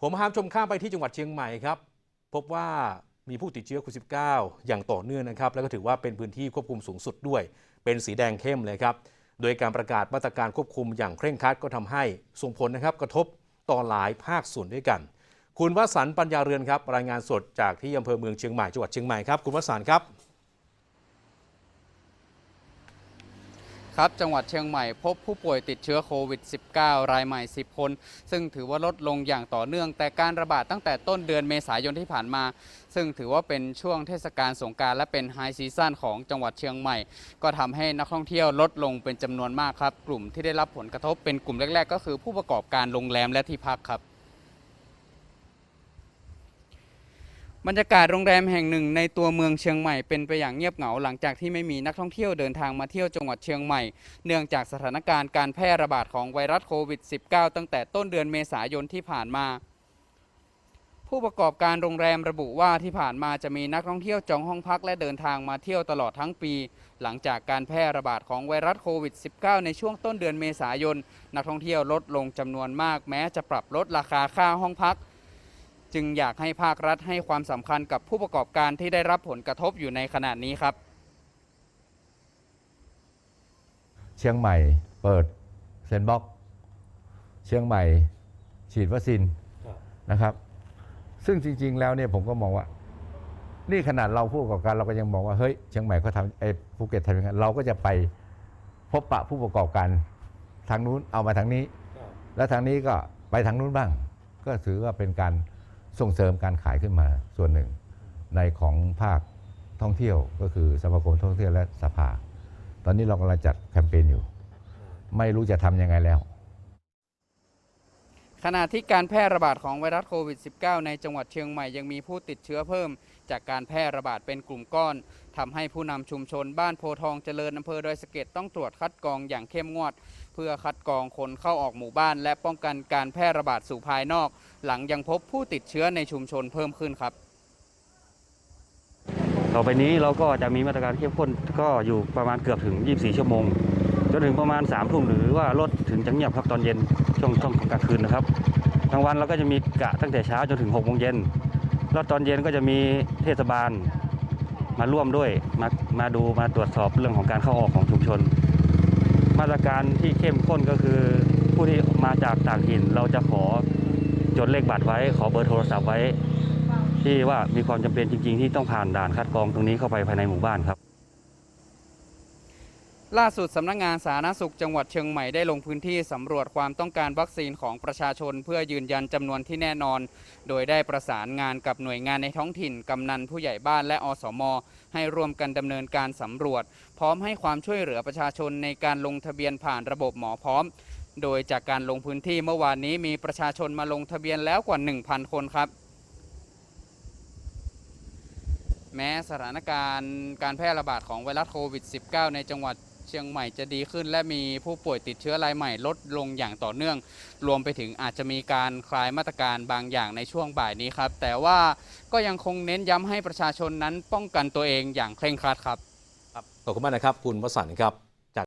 ผมพามชมข้ามไปที่จังหวัดเชียงใหม่ครับ พบว่ามีผู้ติดเชื้อโควิด -19 อย่างต่อเนื่องนะครับ แล้วก็ถือว่าเป็นพื้นที่ควบคุมสูงสุดด้วย เป็นสีแดงเข้มเลยครับ โดยการประกาศมาตรการควบคุมอย่างเคร่งครัดก็ทำให้ส่งผลนะครับกระทบต่อหลายภาคส่วนด้วยกัน คุณวสันต์ปัญญาเรือนครับ รายงานสดจากที่อำเภอเมืองเชียงใหม่จังหวัดเชียงใหม่ครับ คุณวสันต์ครับ ครับจังหวัดเชียงใหม่พบผู้ป่วยติดเชื้อโควิด -19 รายใหม่ 10 คน ซึ่งถือว่าลดลงอย่างต่อเนื่อง แต่การระบาดตั้งแต่ต้นเดือนเมษายนที่ผ่านมา ซึ่งถือว่าเป็นช่วงเทศกาลสงการและเป็นไฮซีซั่นของจังหวัดเชียงใหม่ ก็ทำให้นักท่องเที่ยวลดลงเป็นจำนวนมากครับ กลุ่มที่ได้รับผลกระทบเป็นกลุ่มแรก ๆ ก็คือผู้ประกอบการโรงแรมและที่พักครับ บรรยากาศโรงแรมแห่งหนึ่งในตัวเมืองเชียงใหม่เป็นไปอย่างเงียบเหงาหลังจากที่ไม่มีนักท่องเที่ยวเดินทางมาเที่ยวจังหวัดเชียงใหม่ เนื่องจากสถานการณ์การแพร่ระบาดของไวรัสโควิด -19 ตั้งแต่ต้นเดือนเมษายนที่ผ่านมา ผู้ประกอบการโรงแรมระบุว่าที่ผ่านมาจะมีนักท่องเที่ยวจองห้องพักและเดินทางมาเที่ยวตลอดทั้งปี หลังจากการแพร่ระบาดของไวรัสโควิด -19 ในช่วงต้นเดือนเมษายน นักท่องเที่ยวลดลงจำนวนมาก แม้จะปรับลดราคาค่าห้องพัก จึงอยากให้ภาครัฐให้ความสำคัญกับผู้ประกอบการที่ได้รับผลกระทบอยู่ในขณะนี้ครับ เชียงใหม่เปิดเซนบ็อกเชียงใหม่ฉีดวัคซีนนะครับ ซึ่งจริง ๆ แล้วเนี่ยผมก็มองว่า นี่ขนาดเราผู้ประกอบการเราก็ยังมองว่าเฮ้ยเชียงใหม่เขาทำไอ้ภูเก็ตทำอย่างนั้นเราก็จะไปพบปะผู้ประกอบการทางนู้นเอามาทางนี้ แล้วทางนี้ก็ไปทางนู้นบ้าง ก็ถือว่าเป็นการ ส่งเสริมการขายขึ้นมาส่วนหนึ่ง ในของภาคท่องเที่ยวก็คือสมาคมท่องเที่ยวและสภา ตอนนี้เรากำลังจัดแคมเปญอยู่ ไม่รู้จะทำยังไงแล้วขณะที่การแพร่ระบาดของไวรัสโควิด -19 ในจังหวัดเชียงใหม่ยังมีผู้ติดเชื้อเพิ่ม จากการแพร่ระบาดเป็นกลุ่มก้อนทำให้ผู้นำชุมชนบ้านโพทองเจริญอำเภอดอยสะเก็ดต้องตรวจคัดกรองอย่างเข้มงวด เพื่อคัดกรองคนเข้าออกหมู่บ้าน และป้องกันการแพร่ระบาดสู่ภายนอก หลังยังพบผู้ติดเชื้อในชุมชนเพิ่มขึ้นครับ ต่อไปนี้เราก็จะมีมาตรการเข้มข้นก็อยู่ประมาณเกือบถึง 24 ชั่วโมงจนถึงประมาณ3ทุ่มหรือว่าลดถึงจะเงียบครับตอนเย็นช่วงช่วงกลางคืนนะครับกลางวันเราก็จะมีกะตั้งแต่เช้าจนถึง6โมงเย็น แล้วตอนเย็นก็จะมีเทศบาลมาร่วมด้วยมามาดูมาตรวจสอบเรื่องของการเข้าออกของชุมชน มาตรการที่เข้มข้นก็คือผู้ที่มาจากต่างถิ่นเราจะขอจดเลขบัตรไว้ ขอเบอร์โทรศัพท์ไว้ ที่ว่ามีความจำเป็นจริง ๆ ที่ต้องผ่านด่านคัดกรองตรงนี้เข้าไปภายในหมู่บ้านครับ ล่าสุดสำนักงงานสาธารณสุขจังหวัดเชียงใหม่ได้ลงพื้นที่สำรวจความต้องการวัคซีนของประชาชน เพื่อยืนยันจำนวนที่แน่นอน โดยได้ประสานงานกับหน่วยงานในท้องถิ่น กำนันผู้ใหญ่บ้านและอสม ให้ร่วมกันดำเนินการสำรวจ พร้อมให้ความช่วยเหลือประชาชนในการลงทะเบียนผ่านระบบหมอพร้อม โดยจากการลงพื้นที่เมื่อวานนี้มีประชาชนมาลงทะเบียนแล้วกว่า 1,000 คนครับแม้สถานการณ์การแพร่ระบาดของไวรัสโควิด -19 ในจังหวัด เชียงใหม่จะดีขึ้น และมีผู้ป่วยติดเชื้อรายใหม่ลดลงอย่างต่อเนื่อง รวมไปถึงอาจจะมีการคลายมาตรการบางอย่างในช่วงบ่ายนี้ครับ แต่ว่าก็ยังคงเน้นย้ำให้ประชาชนนั้นป้องกันตัวเองอย่างเคร่งครัดครับขอบคุณมากนะครับ คุณวสันต์ครับ